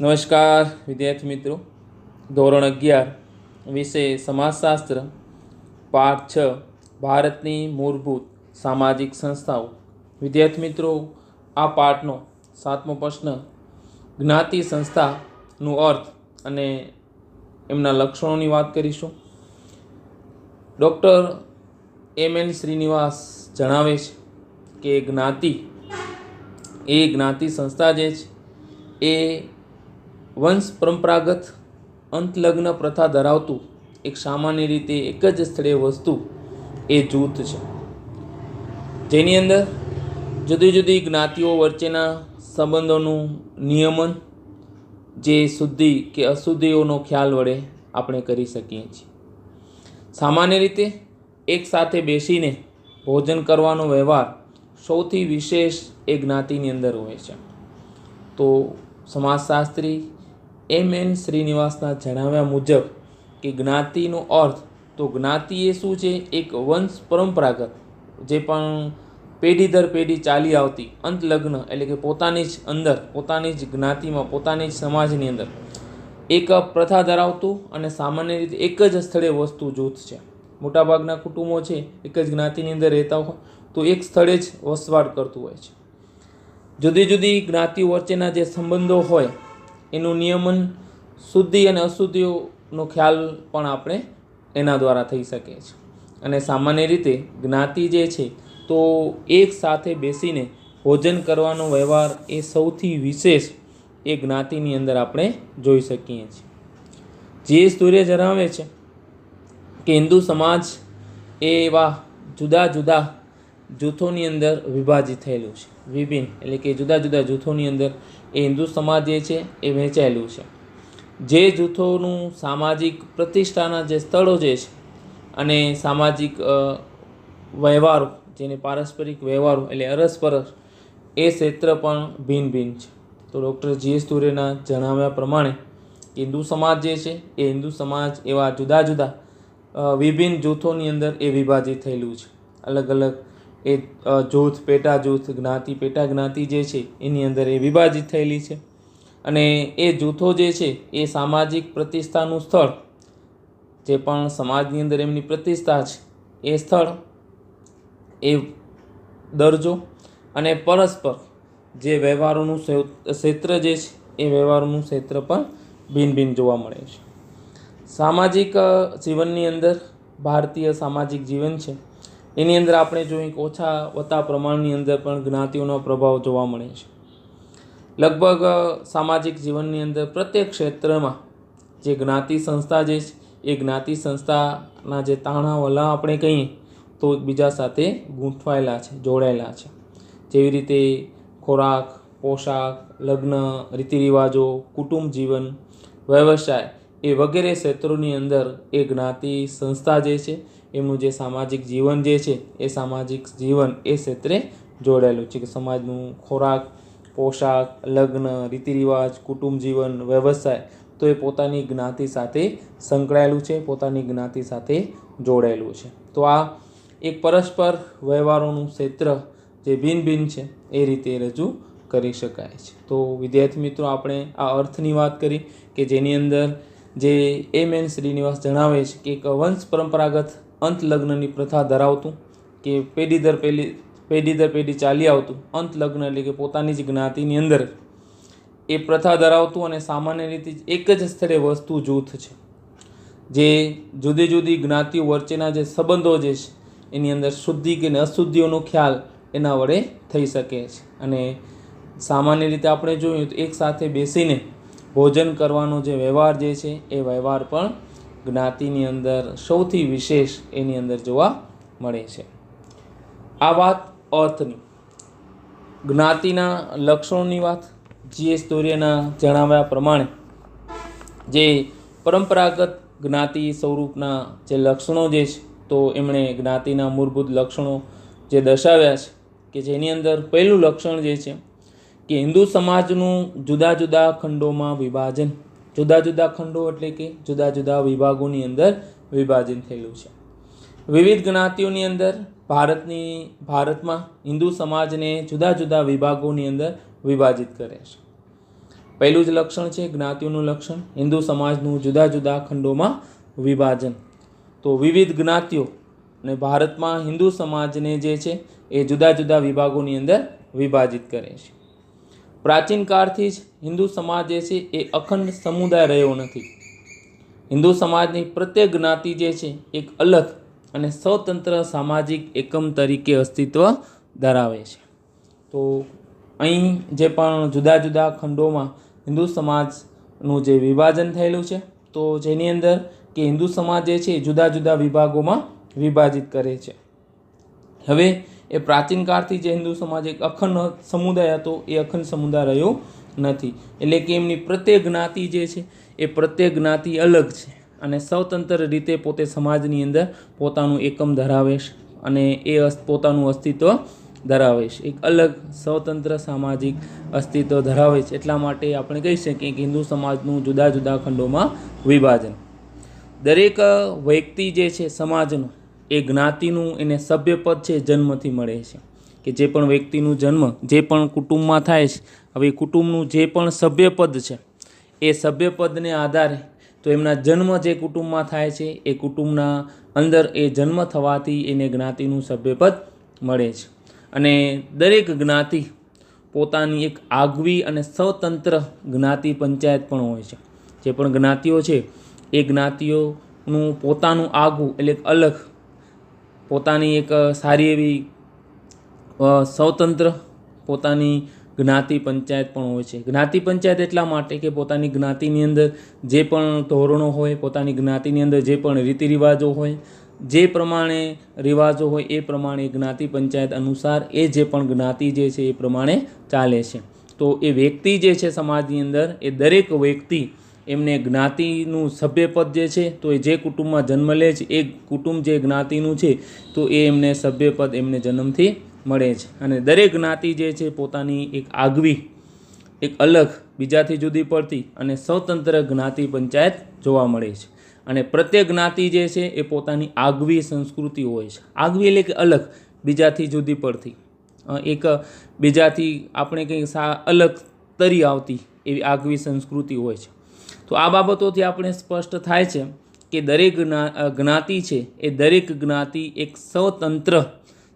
નમસ્કાર, વિદ્યાર્થી મિત્રો. ધોરણ અગિયાર, વિષય સમાજશાસ્ત્ર, પાઠ છ, ભારતની મૂળભૂત સામાજિક સંસ્થાઓ. વિદ્યાર્થી મિત્રો, આ પાઠનો સાતમો પ્રશ્ન, જ્ઞાતિ સંસ્થાનું અર્થ અને એમના લક્ષણોની વાત કરીશું. ડૉક્ટર એમ એન શ્રીનિવાસ જણાવે છે કે જ્ઞાતિ એ જ્ઞાતિ સંસ્થા જે છે, એ વંશ પરંપરાગત અંતલગ્ન પ્રથા ધરાવતું એક સામાન્ય રીતે એક જ સ્થળે વસ્તુ એ જૂથ છે. જેની અંદર જુદી જુદી જ્ઞાતિઓ વચ્ચેના સંબંધોનું નિયમન, જે શુદ્ધિ કે અશુદ્ધિઓનો ખ્યાલ વડે આપણે કરી શકીએ છીએ. સામાન્ય રીતે એક સાથે બેસીને ભોજન કરવાનો વ્યવહાર સૌથી વિશેષ એ જ્ઞાતિની અંદર હોય છે. તો સમાજશાસ્ત્રી એમ એન શ્રીનિવાસના જણાવ્યા મુજબ કે જ્ઞાતિનો અર્થ, તો જ્ઞાતિ એ શું છે? એક વંશ પરંપરાગત, જે પણ પેઢી દર પેઢી ચાલી આવતી અંતલગ્ન એટલે કે પોતાની જ અંદર, પોતાની જ જ્ઞાતિમાં, પોતાની જ સમાજની અંદર એક પ્રથા ધરાવતું અને સામાન્ય રીતે એક જ સ્થળે વસ્તુ જૂથ છે. મોટાભાગના કુટુંબો છે, એક જ જ્ઞાતિની અંદર રહેતા હોય, તો એક સ્થળે જ વસવાટ કરતું હોય છે. જુદી જુદી જ્ઞાતિઓ વચ્ચેના જે સંબંધો હોય એનું નિયમન શુદ્ધિ અને અશુદ્ધિઓનો ખ્યાલ પણ આપણે એના દ્વારા થઈ શકે છે. અને સામાન્ય રીતે જ્ઞાતિ જે છે, તો એક સાથે બેસીને ભોજન કરવાનો વ્યવહાર એ સૌથી વિશેષ એ જ્ઞાતિની અંદર આપણે જોઈ શકીએ છીએ. જે સૂર્ય જણાવે છે, કે હિન્દુ સમાજ એ એવા જુદા જુદા જૂથોની અંદર વિભાજિત થયેલું છે. વિભિન્ન, એટલે કે જુદા જુદા જૂથોની અંદર એ હિન્દુ સમાજ જે છે એ વહેંચાયેલું છે. જે જૂથોનું સામાજિક પ્રતિષ્ઠાના જે સ્થળો જે છે અને સામાજિક વ્યવહારો, જેને પારસ્પરિક વ્યવહારો એટલે અરસપરસ, એ ક્ષેત્ર પણ ભિન્ન ભિન્ન છે. તો ડૉક્ટર જી એસ તુરેના જણાવ્યા પ્રમાણે હિન્દુ સમાજ જે છે એ હિન્દુ સમાજ એવા જુદા જુદા વિભિન્ન જૂથોની અંદર એ વિભાજિત થયેલું છે. અલગ અલગ એ જૂથ પેટા જૂથ, જ્ઞાતિ પેટા જ્ઞાતિ જે છે, એની અંદર એ વિભાજિત થયેલી છે. અને એ જૂથો જે છે, એ સામાજિક પ્રતિષ્ઠાનું સ્થળ, જે પણ સમાજની અંદર એમની પ્રતિષ્ઠા છે, એ સ્થળ, એ દરજ્જો અને પરસ્પર જે વ્યવહારોનું ક્ષેત્ર જે છે, એ વ્યવહારોનું ક્ષેત્ર પણ ભિન્ન ભિન્ન જોવા મળે છે. સામાજિક જીવનની અંદર ભારતીય સામાજિક જીવન છે એની અંદર આપણે જોઈએ કે ઓછા વત્તા પ્રમાણની અંદર પણ જ્ઞાતિઓનો પ્રભાવ જોવા મળે છે. લગભગ સામાજિક જીવનની અંદર પ્રત્યેક ક્ષેત્રમાં જે જ્ઞાતિ સંસ્થા જે છે, એ જ્ઞાતિ સંસ્થાના જે તાણા વલા આપણે કહીએ, તો એકબીજા સાથે ગૂંથવાયેલા છે, જોડાયેલા છે. જેવી રીતે ખોરાક, પોશાક, લગ્ન, રીતિરિવાજો, કુટુંબ જીવન, વ્યવસાય એ વગેરે ક્ષેત્રોની અંદર એ જ્ઞાતિ સંસ્થા જે છે એમનું જે સામાજિક જીવન જે છે, એ સામાજિક જીવન એ ક્ષેત્રે જોડાયેલું છે કે સમાજનું ખોરાક, પોશાક, લગ્ન, રીતિરિવાજ, કુટુંબ જીવન, વ્યવસાય, તો એ પોતાની જ્ઞાતિ સાથે સંકળાયેલું છે, પોતાની જ્ઞાતિ સાથે જોડાયેલું છે. તો આ એક પરસ્પર વ્યવહારોનું ક્ષેત્ર જે ભિન્ન ભિન્ન છે, એ રીતે રજૂ કરી શકાય છે. તો વિદ્યાર્થી મિત્રો, આપણે આ અર્થની વાત કરી કે જેની અંદર જે એમ એન શ્રીનિવાસ જણાવે છે કે એક વંશ પરંપરાગત અંત લગ્નની પ્રથા ધરાવતું કે પેઢી દર પેઢી પેઢી દર પેઢી ચાલી આવતું. અંત લગ્ન એટલે કે પોતાની જ જ્ઞાતિની અંદર એ પ્રથા ધરાવતું અને સામાન્ય રીતે એક જ સ્થળે વસ્તુ જૂથ છે. જે જુદી જુદી જ્ઞાતિઓ વચ્ચેના જે સંબંધો જે છે, એની અંદર શુદ્ધિ કે અશુદ્ધિઓનો ખ્યાલ એના વડે થઈ શકે છે. અને સામાન્ય રીતે આપણે જોયું તો એકસાથે બેસીને ભોજન કરવાનો જે વ્યવહાર જે છે, એ વ્યવહાર પણ જ્ઞાતિની અંદર સૌથી વિશેષ એની અંદર જોવા મળે છે. આ વાત અર્થની. જ્ઞાતિના લક્ષણોની વાત જીએસ દોરિયાના જણાવ્યા પ્રમાણે જે પરંપરાગત જ્ઞાતિ સ્વરૂપના જે લક્ષણો જે છે, તો એમણે જ્ઞાતિના મૂળભૂત લક્ષણો જે દર્શાવ્યા છે, કે જેની અંદર પહેલું લક્ષણ જે છે, કે હિન્દુ સમાજનું જુદા જુદા ખંડોમાં વિભાજન જુદા જુદા ખંડો એટલે કે જુદા જુદા વિભાગોની અંદર વિભાજન થયેલું છે. વિવિધ જ્ઞાતિઓની અંદર ભારતની, ભારતમાં હિન્દુ સમાજને જુદા જુદા વિભાગોની અંદર વિભાજિત કરે છે. પહેલું જ લક્ષણ છે જ્ઞાતિઓનું લક્ષણ. હિન્દુ સમાજનું જુદા જુદા ખંડોમાં વિભાજન. તો વિવિધ જ્ઞાતિઓ અને ભારતમાં હિન્દુ સમાજને જે છે એ જુદા જુદા વિભાગોની અંદર વિભાજિત કરે છે. પ્રાચીન કાળથી જ હિન્દુ સમાજ જે છે એ અખંડ સમુદાય રહ્યો નથી. હિન્દુ સમાજની પ્રત્યેક જ્ઞાતિ જે છે એક અલગ અને સ્વતંત્ર સામાજિક એકમ તરીકે અસ્તિત્વ ધરાવે છે. તો અહીં જે પણ જુદા જુદા ખંડોમાં હિન્દુ સમાજનું જે વિભાજન થયેલું છે, તો જેની અંદર કે હિન્દુ સમાજ જે છે જુદા જુદા વિભાગોમાં વિભાજિત કરે છે. હવે એ પ્રાચીન કાળથી જે હિન્દુ સમાજ એક અખંડ સમુદાય હતો, એ અખંડ સમુદાય રહ્યો નથી. એટલે કે એમની પ્રત્યેક જ્ઞાતિ જે છે, એ પ્રત્યેક જ્ઞાતિ અલગ છે. અને સ્વતંત્ર રીતે પોતે સમાજની અંદર પોતાનું એકમ ધરાવે છે અને એ પોતાનું અસ્તિત્વ ધરાવે છે. એક અલગ સ્વતંત્ર સામાજિક અસ્તિત્વ ધરાવે છે. એટલા માટે આપણે કહી શકીએ કે હિન્દુ સમાજનું જુદા જુદા ખંડોમાં વિભાજન. દરેક વ્યક્તિ જે છે, સમાજનો એ જ્ઞાતિનું એને સભ્યપદ છે જન્મથી મળે છે. કે જે પણ વ્યક્તિનું જન્મ, જે પણ કુટુંબમાં થાય છે, હવે કુટુંબનું જે પણ સભ્યપદ છે, એ સભ્યપદને આધારે તો એમના જન્મ જે કુટુંબમાં થાય છે, એ કુટુંબના અંદર એ જન્મ થવાથી એને જ્ઞાતિનું સભ્યપદ મળે છે. અને દરેક જ્ઞાતિ પોતાની એક આગવી અને સ્વતંત્ર જ્ઞાતિ પંચાયત પણ હોય છે. જે પણ જ્ઞાતિઓ છે, એ જ્ઞાતિઓનું પોતાનું આગવું એટલે અલગ પોતાની એક સારી એવી સ્વતંત્ર પોતાની જ્ઞાતિ પંચાયત પણ હોય છે. જ્ઞાતિ પંચાયત એટલા માટે કે પોતાની જ્ઞાતિની અંદર જે પણ ધોરણો હોય, પોતાની જ્ઞાતિની અંદર જે પણ રીતિ રિવાજો હોય, જે પ્રમાણે રિવાજો હોય, એ પ્રમાણે જ્ઞાતિ પંચાયત અનુસાર એ જે પણ જ્ઞાતિ જે છે એ પ્રમાણે ચાલે છે. તો એ વ્યક્તિ જે છે સમાજની અંદર, એ દરેક વ્યક્તિ એમને જ્ઞાતિનું સભ્યપદ જે છે, તો એ જે કુટુંબમાં જન્મ લે છે, એ કુટુંબ જે જ્ઞાતિનું છે, તો એ એમને સભ્યપદ એમને જન્મથી મળે છે. અને દરેક જ્ઞાતિ જે છે, પોતાની એક આગવી, એક અલગ, બીજાથી જુદી પડતી અને સ્વતંત્ર જ્ઞાતિ પંચાયત જોવા મળે છે. અને પ્રત્યેક જ્ઞાતિ જે છે, એ પોતાની આગવી સંસ્કૃતિ હોય છે. આગવી એટલે કે અલગ, બીજાથી જુદી પડતી. એક બીજાથી આપણે કંઈ સા, અલગ તરી આવતી એવી આગવી સંસ્કૃતિ હોય છે. તો આ બાબતોથી આપણે સ્પષ્ટ થાય છે કે દરેક જ્ઞાતિ છે એ દરેક જ્ઞાતિ એક સ્વતંત્ર,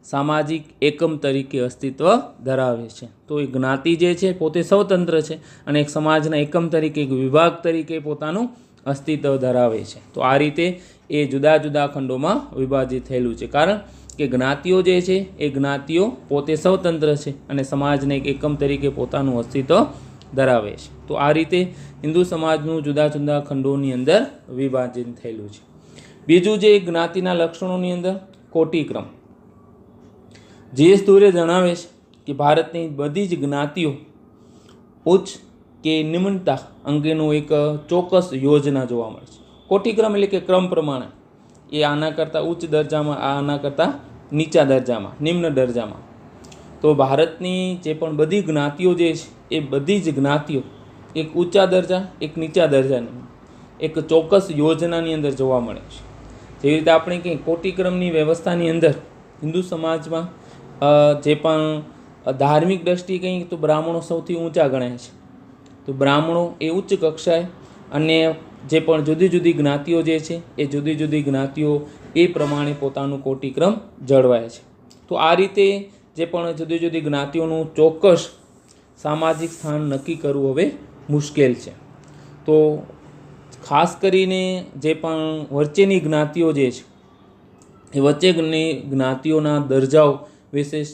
સામાજિક એકમ તરીકે અસ્તિત્વ ધરાવે છે. તો એ જ્ઞાતિ જે છે પોતે સ્વતંત્ર છે અને એક સમાજના એકમ તરીકે, એક વિભાગ તરીકે પોતાનું અસ્તિત્વ ધરાવે છે. તો આ રીતે એ જુદા જુદા ખંડોમાં વિભાજિત થયેલું છે. કારણ કે જ્ઞાતિઓ જે છે એ જ્ઞાતિઓ પોતે સ્વતંત્ર છે અને સમાજને એક એકમ તરીકે પોતાનું અસ્તિત્વ ધરાવે છે. તો આ રીતે હિન્દુ સમાજનું જુદા જુદા ખંડોની અંદર વિભાજન થયેલું છે. બીજું જે જ્ઞાતિના લક્ષણોની અંદર, કોટિક્રમ. જીએસ દુરે જણાવે છે કે ભારતની બધી જ જ્ઞાતિઓ ઉચ્ચ કે નિમ્નતા અંગેનું એક ચોક્કસ યોજના જોવા મળે છે. કોટિક્રમ એટલે કે ક્રમ પ્રમાણે એ આના કરતાં ઉચ્ચ દરજામાં, આ આના કરતાં નીચા દરજામાં, નિમ્ન દરજામાં. તો ભારતની જે પણ બધી જ્ઞાતિઓ જે છે એ બધી જ જ્ઞાતિઓ, એક ઊંચા દરજા, એક નીચા દરજાની, એક ચોક્કસ યોજનાની અંદર જોવા મળે છે. જેવી રીતે આપણે કંઈ કોટિક્રમની વ્યવસ્થાની અંદર હિન્દુ સમાજમાં જે પણ ધાર્મિક દ્રષ્ટિએ કંઈ તો બ્રાહ્મણો સૌથી ઊંચા ગણાય છે. તો બ્રાહ્મણો એ ઉચ્ચ કક્ષાએ અને જે પણ જુદી જુદી જ્ઞાતિઓ જે છે, એ જુદી જુદી જ્ઞાતિઓ એ પ્રમાણે પોતાનું કોટિક્રમ જળવાય છે. તો આ રીતે જે પણ જુદી જુદી જ્ઞાતિઓનું ચોક્કસ સામાજિક સ્થાન નક્કી કરવું હવે મુશ્કેલ છે. તો ખાસ કરીને જે પણ વચ્ચેની જ્ઞાતિઓ જે છે, એ વચ્ચેની જ્ઞાતિઓના દરજાઓ વિશેષ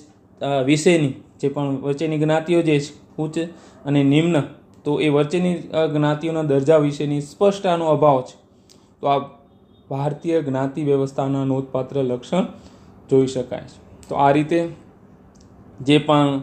વિશેની જે પણ વચ્ચેની જ્ઞાતિઓ જે છે, ઉચ્ચ અને નિમ્ન, તો એ વચ્ચેની જ્ઞાતિઓના દરજા વિશેની સ્પષ્ટતાનો અભાવ છે. તો આ ભારતીય જ્ઞાતિ વ્યવસ્થાના નોંધપાત્ર લક્ષણ જોઈ શકાય છે. તો આ રીતે જે પણ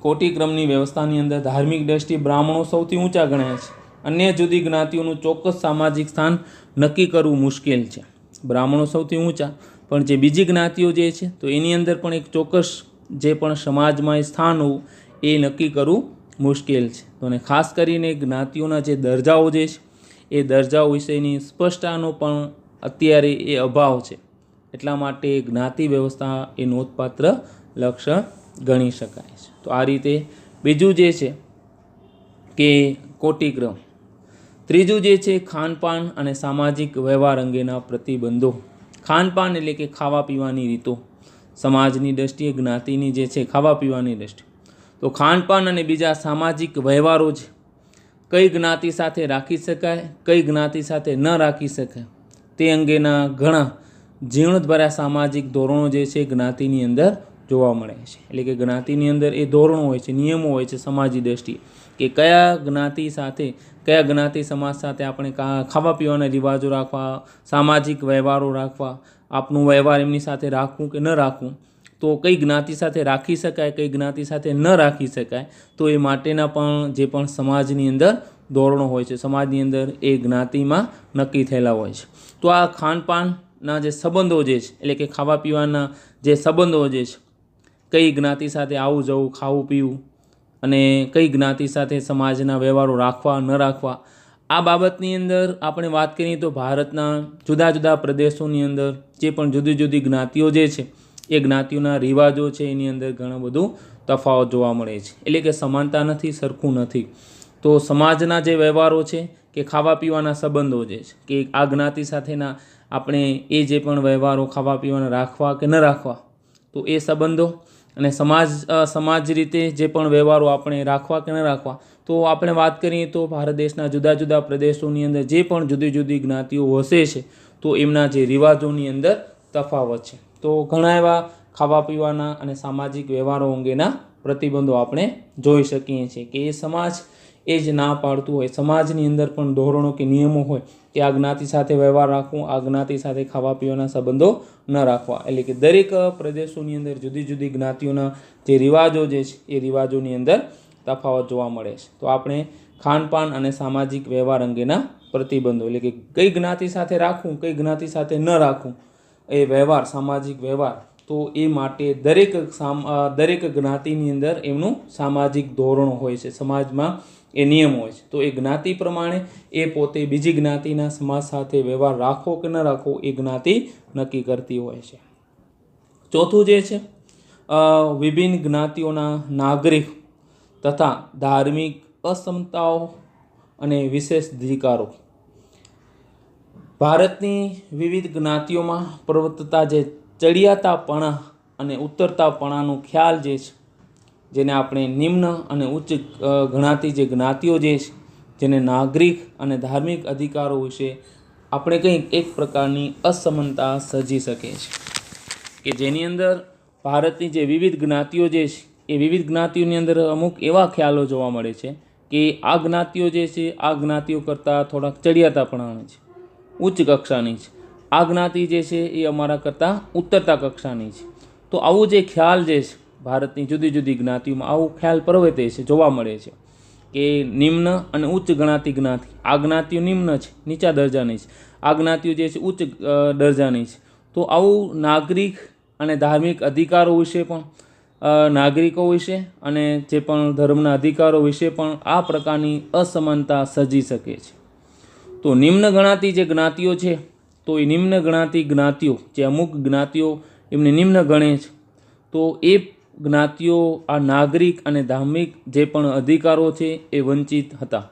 કોટિક્રમની વ્યવસ્થાની અંદર ધાર્મિક દ્રષ્ટિએ બ્રાહ્મણો સૌથી ઊંચા ગણાય છે. અન્ય જુદી જ્ઞાતિઓનું ચોક્કસ સામાજિક સ્થાન નક્કી કરવું મુશ્કેલ છે. બ્રાહ્મણો સૌથી ઊંચા, પણ જે બીજી જ્ઞાતિઓ જે છે, તો એની અંદર પણ એક ચોક્કસ જે પણ સમાજમાં સ્થાન હોવું, એ નક્કી કરવું મુશ્કેલ છે. તો અને ખાસ કરીને જ્ઞાતિઓના જે દરજાઓ જે છે, એ દરજાઓ વિશેની સ્પષ્ટતાનો પણ અત્યારે એ અભાવ છે. એટલા માટે જ્ઞાતિ વ્યવસ્થા એ નોંધપાત્ર લક્ષણ ગણી શકાય છે. તો આ રીતે બીજું જે છે કે કોટિક્રમ ત્રીજું જે છે ખાનપાન અને સામાજિક વ્યવહાર અંગેના પ્રતિબંધો. ખાનપાન એટલે કે ખાવા પીવાની રીતો. સમાજની દ્રષ્ટિએ જ્ઞાતિની જે છે ખાવા પીવાની દ્રષ્ટિ. તો ખાનપાન અને બીજા સામાજિક વ્યવહારો છે કઈ જ્ઞાતિ સાથે રાખી શકાય, કઈ જ્ઞાતિ સાથે ન રાખી શકાય. તે અંગેના ઘણા ઝીણવટભર્યા સામાજિક ધોરણો જે છે જ્ઞાતિની અંદર જોવા મળે છે. એટલે કે જ્ઞાતિની અંદર એ ધોરણો હોય છે, નિયમો હોય છે સમાજની દ્રષ્ટિએ. કે કયા જ્ઞાતિ સાથે, કયા જ્ઞાતિ સમાજ સાથે આપણે ખાવા પીવાના રિવાજો રાખવા, સામાજિક વ્યવહારો રાખવા, આપનું વ્યવહાર એમની સાથે રાખવું કે ન રાખવું, તો કઈ જ્ઞાતિ સાથે રાખી શકાય, કઈ જ્ઞાતિ સાથે ન રાખી શકાય, તો એ માટેના પણ જે પણ સમાજની અંદર ધોરણો હોય છે, સમાજની અંદર એ જ્ઞાતિમાં નક્કી થયેલા હોય છે. તો આ ખાનપાનના જે સંબંધો જે છે, એટલે કે ખાવા પીવાના જે સંબંધો જે છે કઈ જ્ઞાતિ સાથે આવું જવું, ખાવું, પીવું અને કઈ જ્ઞાતિ સાથે સમાજના વ્યવહારો રાખવા, ન રાખવા, આ બાબતની અંદર આપણે વાત કરીએ તો ભારતના જુદા જુદા પ્રદેશોની અંદર જે પણ જુદી જુદી જ્ઞાતિઓ જે છે, એ જ્ઞાતિઓના રિવાજો છે, એની અંદર ઘણું બધું તફાવત જોવા મળે છે. એટલે કે સમાનતા નથી, સરખું નથી. તો સમાજના જે વ્યવહારો છે કે ખાવા પીવાના સંબંધો જે છે, કે આ જ્ઞાતિ સાથેના આપણે એ જે પણ વ્યવહારો ખાવા પીવાના રાખવા કે ન રાખવા, તો એ સંબંધો અને સમાજ સમાજ રીતે જે પણ વ્યવહારો આપણે રાખવા કે ન રાખવા, તો આપણે વાત કરીએ તો ભારત દેશના જુદા જુદા પ્રદેશોની અંદર જે પણ જુદી જુદી જ્ઞાતિઓ વસે છે, તો એમના જે રિવાજોની અંદર તફાવત છે. તો ઘણા એવા ખાવા પીવાના અને સામાજિક વ્યવહારો અંગેના પ્રતિબંધો આપણે જોઈ શકીએ છીએ કે એ સમાજ એ જ ના પાડતું હોય, સમાજની અંદર પણ ધોરણો કે નિયમો હોય કે આ જ્ઞાતિ સાથે વ્યવહાર રાખવું, આ જ્ઞાતિ સાથે ખાવા પીવાના સંબંધો ન રાખવા. એટલે કે દરેક પ્રદેશોની અંદર જુદી જુદી જ્ઞાતિઓના જે રિવાજો જે છે, એ રિવાજોની અંદર તફાવત જોવા મળે છે. તો આપણે ખાનપાન અને સામાજિક વ્યવહાર અંગેના પ્રતિબંધો, એટલે કે કઈ જ્ઞાતિ સાથે રાખવું, કઈ જ્ઞાતિ સાથે ન રાખવું, એ વ્યવહાર, સામાજિક વ્યવહાર તો એ માટે દરેક દરેક જ્ઞાતિની અંદર એમનું સામાજિક ધોરણો હોય છે, સમાજમાં એ નિયમ હોય છે. તો એ જ્ઞાતિ પ્રમાણે એ પોતે બીજી જ્ઞાતિના સમાજ સાથે વ્યવહાર રાખવો કે ન રાખવો એ જ્ઞાતિ નક્કી કરતી હોય છે. ચોથું જે છે વિભિન્ન જ્ઞાતિઓના નાગરિક તથા ધાર્મિક અસમતાઓ અને વિશેષ અધિકારો. ભારતની વિવિધ જ્ઞાતિઓમાં પ્રવર્તતા જે ચડિયાતાપણા અને ઉત્તરતાપણાનો ખ્યાલ જે છે, જેને આપણે નિમ્ન અને ઉચ્ચ ગણાતી જે જ્ઞાતિઓ જે છે, જેને નાગરિક અને ધાર્મિક અધિકારો વિશે આપણે કંઈક એક પ્રકારની અસમાનતા સર્જી શકે છે કે જેની અંદર ભારતની જે વિવિધ જ્ઞાતિઓ જે છે, એ વિવિધ જ્ઞાતિઓની અંદર અમુક એવા ખ્યાલો જોવા મળે છે કે આ જ્ઞાતિઓ જે છે, આ જ્ઞાતિઓ કરતાં થોડાક ચડિયાતાપણાની છે, ઉચ્ચ કક્ષાની છે. આ જ્ઞાતિ જે છે એ અમારા કરતાં ઉત્તરતા કક્ષાની છે. તો આવું જે ખ્યાલ જે છે, ભારતની જુદી જુદી જ્ઞાતિઓમાં આવું ખ્યાલ પ્રવર્તે છે, જોવા મળે છે કે નિમ્ન અને ઉચ્ચ ગણાતી જ્ઞાતિ, આ જ્ઞાતિઓ નિમ્ન છે, નીચા દરજાની છે. આ જ્ઞાતિઓ જે છે, ઉચ્ચ દરજાની છે. તો આવું નાગરિક અને ધાર્મિક અધિકારો વિશે પણ નાગરિકો વિશે અને જે પણ ધર્મના અધિકારો વિશે પણ આ પ્રકારની અસમાનતા સર્જી શકે છે. તો નિમ્ન ગણાતી જે જ્ઞાતિઓ છે તો એ નિમ્ન ગણાતી જ્ઞાતિઓ, જે અમુક જ્ઞાતિઓ એમને નિમ્ન ગણે છે. તો એ જ્ઞાતિઓ આ નાગરિક અને ધાર્મિક જે પણ અધિકારો છે એ વંચિત હતા.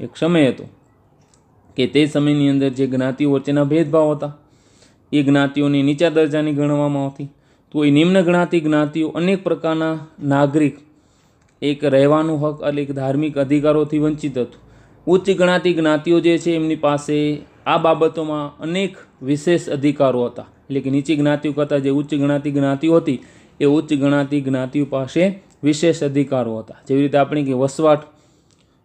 એક સમય હતો કે તે સમયની અંદર જે જ્ઞાતિઓ વચ્ચેના ભેદભાવ હતા, એ જ્ઞાતિઓને નીચા દરજાની ગણવામાં આવતી. તો એ નિમ્ન ગણાતી જ્ઞાતિઓ અનેક પ્રકારના નાગરિક, એક રહેવાનું હક એટલે એક ધાર્મિક અધિકારોથી વંચિત હતું. ઉચ્ચ ગણાતી જ્ઞાતિઓ જે છે એમની પાસે આ બાબતોમાં અનેક વિશેષ અધિકારો હતા. એટલે કે નીચી જ્ઞાતિઓ કરતાં જે ઉચ્ચ જ્ઞાતિ જ્ઞાતિઓ હતી, એ ઉચ્ચ ગણાતી જ્ઞાતિઓ પાસે વિશેષ અધિકારો હતા. જેવી રીતે આપણે કે વસવાટ,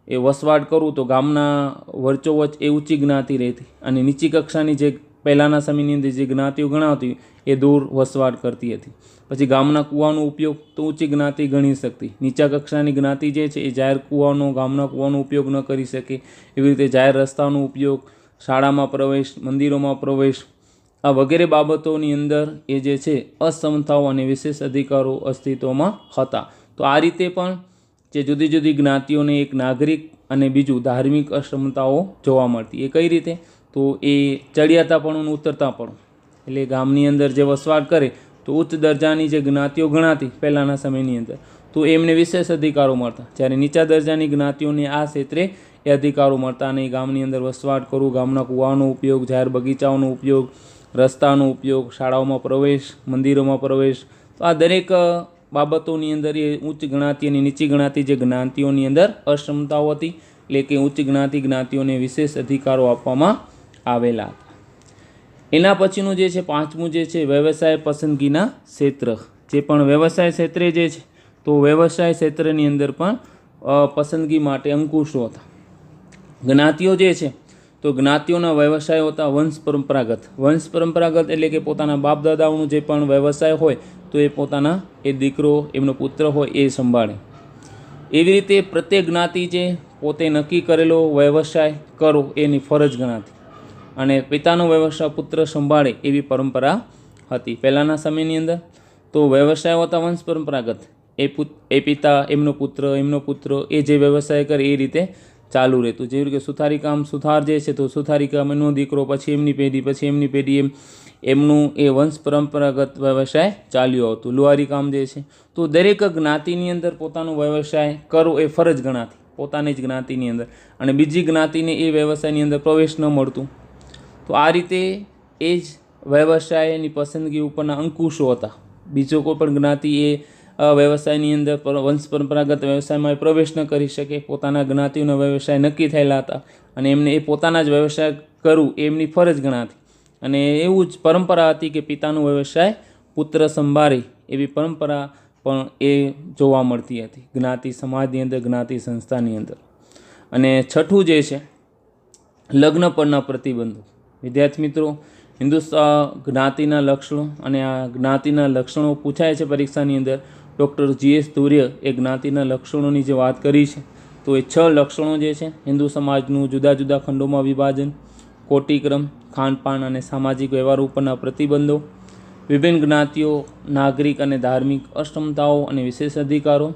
એ વસવાટ કરું તો ગામના વચ્ચોવચ એ ઊંચી જ્ઞાતિ રહેતી. અને નીચી કક્ષાની જે પહેલાંના સમયની અંદર જે જ્ઞાતિઓ ગણાતી એ દૂર વસવાટ કરતી હતી. પછી ગામના કૂવાનો ઉપયોગ તો ઊંચી જ્ઞાતિ ગણી શકતી. નીચા કક્ષાની જ્ઞાતિ જે છે એ જાહેર કૂવાનો, ગામના કૂવાનો ઉપયોગ ન કરી શકે. એવી રીતે જાહેર રસ્તાનો ઉપયોગ, શાળામાં પ્રવેશ, મંદિરોમાં પ્રવેશ, આ વગેરે બાબતોની અંદર એ જે છે અસમતાઓ અને વિશેષ અધિકારો અસ્તિત્વમાં હતા. તો આ રીતે પણ જે જુદી જુદી જ્ઞાતિઓને એક નાગરિક અને બીજું ધાર્મિક અસમતાઓ જોવા મળતી. એ કઈ રીતે? તો એ ચડિયાતાપણું ઉતરતાપણું એટલે ગામની અંદર જે વસવાટ કરે, તો ઉચ્ચ દરજાની જે જ્ઞાતિઓ ગણાતી પહેલાંના સમયની અંદર, તો એમને વિશેષ અધિકારો મળતા. જ્યારે નીચા દરજાની જ્ઞાતિઓને આ ક્ષેત્રે એ અધિકારો મળતા નહીં ગામની અંદર વસવાટ કરવું, ગામના કૂવાનો ઉપયોગ, જાહેર બગીચાઓનો ઉપયોગ, રસ્તાનો ઉપયોગ, શાળાઓમાં પ્રવેશ, મંદિરોમાં પ્રવેશ, તો આ દરેક બાબતોની અંદર એ ઉચ્ચ ગણાતી અને નીચી ગણાતી જે જ્ઞાતિઓની અંદર અક્ષમતાઓ હતી, એટલે કે ઉચ્ચ જ્ઞાતિ જ્ઞાતિઓને વિશેષ અધિકારો આપવામાં આવેલા. એના પછીનું જે છે, પાંચમું જે છે, વ્યવસાય પસંદગીના ક્ષેત્ર. જે પણ વ્યવસાય ક્ષેત્રે જે છે, તો વ્યવસાય ક્ષેત્રની અંદર પણ પસંદગી માટે અંકુશો હતા. જ્ઞાતિઓ જે છે, તો જ્ઞાતિઓના વ્યવસાયો હતા વંશ પરંપરાગત. વંશ પરંપરાગત એટલે કે પોતાના બાપ દાદાઓનું જે પણ વ્યવસાય હોય, તો એ પોતાના, એ દીકરો, એમનો પુત્ર હોય એ સંભાળે. એવી રીતે પ્રત્યેક જ્ઞાતિ જે, પોતે નક્કી કરેલો વ્યવસાય કરો, એની ફરજ ગણાતી. અને પિતાનો વ્યવસાય પુત્ર સંભાળે એવી પરંપરા હતી. પહેલાંના સમયની અંદર તો વ્યવસાયો હતા વંશ પરંપરાગત એ પુત, એ પિતા, એમનો પુત્ર એમનો પુત્ર, એ જે વ્યવસાય કરે એ રીતે ચાલુ રહેતું. જેવી રીતે સુથારી કામ સુથાર જે છે તો સુથારી કામ એનો દીકરો, પછી એમની પેઢી, પછી એમની પેઢી એમ, એમનું એ વંશ પરંપરાગત વ્યવસાય ચાલ્યું આવતું. લુહારી કામ જે છે તો દરેક જ્ઞાતિની અંદર પોતાનો વ્યવસાય કરવો એ ફરજ ગણાતી. પોતાની જ જ્ઞાતિની અંદર. અને બીજી જ્ઞાતિને એ વ્યવસાયની અંદર પ્રવેશ ન મળતું. તો આ રીતે એ જ વ્યવસાયની પસંદગી ઉપરના અંકુશો હતા. બીજો કોઈ પણ જ્ઞાતિ એ વ્યવસાયની અંદર વંશ પરંપરાગત વ્યવસાયમાં પ્રવેશ ન કરી શકે, પોતાના જ્ઞાતિનો વ્યવસાય નક્કી થયેલા હતા અને એમને એ પોતાના જ વ્યવસાય કરવું એમની ફરજ ગણાતી. અને એવું જ પરંપરા હતી કે પિતાનો વ્યવસાય પુત્ર સંભાળી એવી પરંપરા પણ એ જોવા મળતી હતી, જ્ઞાતિ સમાજની અંદર, જ્ઞાતિ સંસ્થાની અંદર. અને છઠ્ઠું જે છે, લગ્ન પરના પ્રતિબંધો. વિદ્યાર્થી મિત્રો હિન્દુસ્તા જ્ઞાતિના લક્ષણો અને આ જ્ઞાતિના લક્ષણો પૂછાય છે પરીક્ષાની અંદર. ડૉક્ટર જીએસ ધુર્ય એ જ્ઞાતિના લક્ષણોની જે વાત કરી છે, તો એ છ લક્ષણો જે છે, હિન્દુ સમાજનું જુદા જુદા ખંડોમાં વિભાજન, કોટિક્રમ, ખાનપાન અને સામાજિક વ્યવહાર ઉપરના પ્રતિબંધો, વિભિન્ન જ્ઞાતિઓ, નાગરિક અને ધાર્મિક અક્ષમતાઓ અને વિશેષ અધિકારો,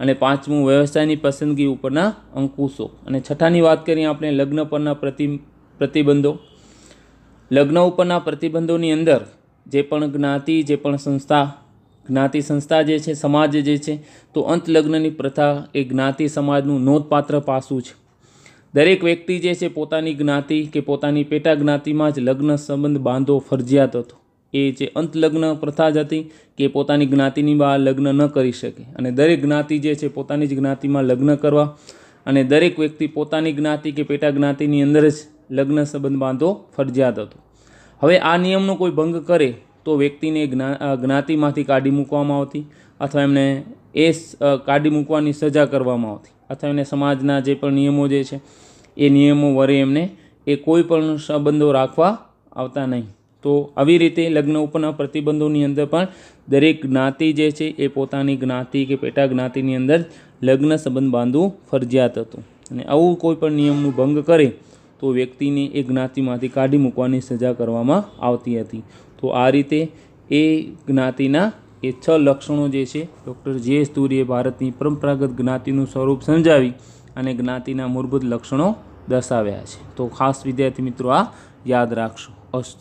અને પાંચમું વ્યવસાયની પસંદગી ઉપરના અંકુશો. અને છઠ્ઠાની વાત કરીએ આપણે લગ્ન પરના પ્રતિ, પ્રતિબંધો. લગ્ન ઉપરના પ્રતિબંધોની અંદર જે પણ જ્ઞાતિ, જે પણ સંસ્થા, જ્ઞાતિ સંસ્થા જે છે, સમાજ જે છે, તો અંત લગ્નની પ્રથા એ જ્ઞાતિ સમાજનું નોંધપાત્ર પાસું છે. દરેક વ્યક્તિ જે છે, પોતાની જ્ઞાતિ કે પોતાની પેટા જ્ઞાતિમાં જ લગ્ન સંબંધ બાંધવો ફરજિયાત હતો. એ જે અંત લગ્ન પ્રથા જ હતી કે પોતાની જ્ઞાતિની બહાર લગ્ન ન કરી શકે. અને દરેક જ્ઞાતિ જે છે, પોતાની જ જ્ઞાતિમાં લગ્ન કરવા અને દરેક વ્યક્તિ પોતાની જ્ઞાતિ કે પેટા જ્ઞાતિની અંદર જ લગ્ન સંબંધ બાંધવો ફરજિયાત હતો. હવે આ નિયમનો કોઈ ભંગ કરે તો વ્યક્તિને જ્ઞા જ્ઞાતિમાંથી કાઢી મૂકવામાં આવતી અથવા એમને એ કાઢી મૂકવાની સજા કરવામાં આવતી અથવા એમને સમાજના જે પણ નિયમો જે છે, એ નિયમો વરે એમને એ કોઈ પણ સંબંધો રાખવા આવતા નહીં. તો આવી રીતે લગ્ન ઉપરના પ્રતિબંધોની અંદર પણ દરેક જ્ઞાતિ જે છે, એ પોતાની જ્ઞાતિ કે પેટા જ્ઞાતિની અંદર લગ્ન સંબંધ બાંધવું ફરજિયાત હતું. અને આવું કોઈ પણ નિયમનું ભંગ કરે તો વ્યક્તિને એ જ્ઞાતિમાંથી કાઢી મૂકવાની સજા કરવામાં આવતી હતી. તો આ રીતે એ જ્ઞાતિના એ છ લક્ષણો જે છે, ડૉક્ટર જે એસ તુરીએ ભારતની પરંપરાગત જ્ઞાતિનું સ્વરૂપ સમજાવી અને જ્ઞાતિના મૂળભૂત લક્ષણો દર્શાવ્યા છે. તો ખાસ વિદ્યાર્થી મિત્રો, આ યાદ રાખશો. અસ્તુ.